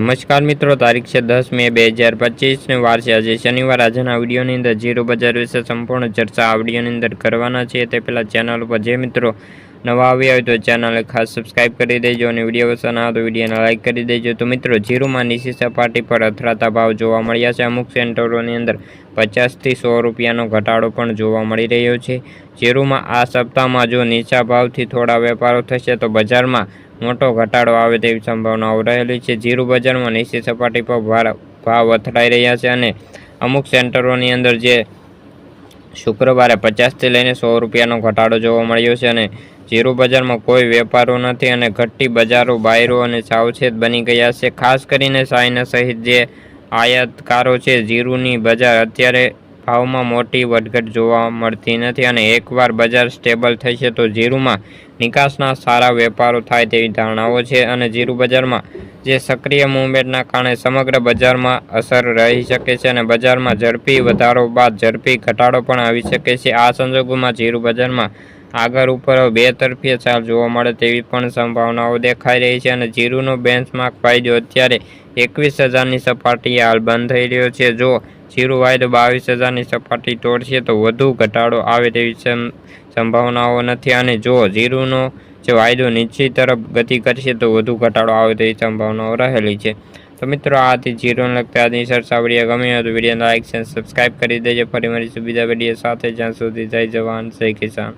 નમસ્કાર મિત્રો, તારીખ છે દસ મે બે હજાર પચીસને વાર છે. આજે શનિવાર, આજના વિડીયોની અંદર જીરો બજાર વિશે સંપૂર્ણ ચર્ચા આ વિડીયોની અંદર કરવાના છે. તે પહેલાં ચેનલ ઉપર જે મિત્રો નવા આવ્યા હોય તો ચેનલને ખાસ સબસ્ક્રાઇબ કરી દેજો અને વીડિયો પસંદ આવે તો વિડીયોને લાઇક કરી દેજો. તો મિત્રો, ઝીરોમાં નીચી સપાટી પર અથડાતા ભાવ જોવા મળ્યા છે. અમુક સેન્ટરોની અંદર પચાસથી સો રૂપિયાનો ઘટાડો પણ જોવા મળી રહ્યો છે. જીરોમાં આ સપ્તાહમાં જો નીચા ભાવથી થોડા વેપારો થશે તો બજારમાં મોટો ઘટાડો આવે તેવી સંભાવનાઓ રહેલી છે. જીરું બજારમાં નીચી સપાટી પર ભાવ અથડાઈ રહ્યા છે અને અમુક સેન્ટરોની અંદર જે શુક્રવારે પચાસથી લઈને સો રૂપિયાનો ઘટાડો જોવા મળ્યો છે અને જીરું બજારમાં કોઈ વેપારો નથી અને ઘટતી બજારો બાયરો અને સાવચેત બની ગયા છે. ખાસ કરીને ચાઇના સહિત જે આયાતકારો છે, જીરુની બજાર અત્યારે ભાવમાં મોટી વધઘટ જોવા મળતી નથી અને એકવાર બજાર સ્ટેબલ થશે તો જીરુમાં નિકાસના સારા વેપારો થાય તેવી ધારણાઓ છે અને જીરુ બજારમાં જે સક્રિય મુવમેન્ટના કારણે સમગ્ર બજારમાં અસર રહી શકે છે અને બજારમાં ઝડપી વધારો બાદ ઝડપી ઘટાડો પણ આવી શકે છે. આ સંજોગોમાં જીરું બજારમાં આગળ ઉપર બે તરફી ચાલ જોવા મળે તેવી પણ સંભાવનાઓ દેખાઈ રહી છે અને જીરુનો બેન્ચમાર્ક ફાયદો અત્યારે એકવીસ હજારની સપાટીએ હાલ બંધ થઈ રહ્યો છે. જો જીરું વાયદો બાવીસ હજારની સપાટી તોડશે તો વધુ ઘટાડો આવે તેવી સંભાવનાઓ નથી. અને જો જીરુનો જે વાયદો નીચી તરફ ગતિ કરશે તો વધુ ઘટાડો આવે તેવી સંભાવનાઓ રહેલી છે. તો મિત્રો, આ હતી જીરોને લગતા આજની ચર્ચા વીડિયો. ગમી હોય તો વિડીયોને અને સબસ્ક્રાઈબ કરી દેજો. ફરી મળીશું બીજા વીડિયો સાથે. જ્યાં સુધી જય જવાન, જય કિસાન.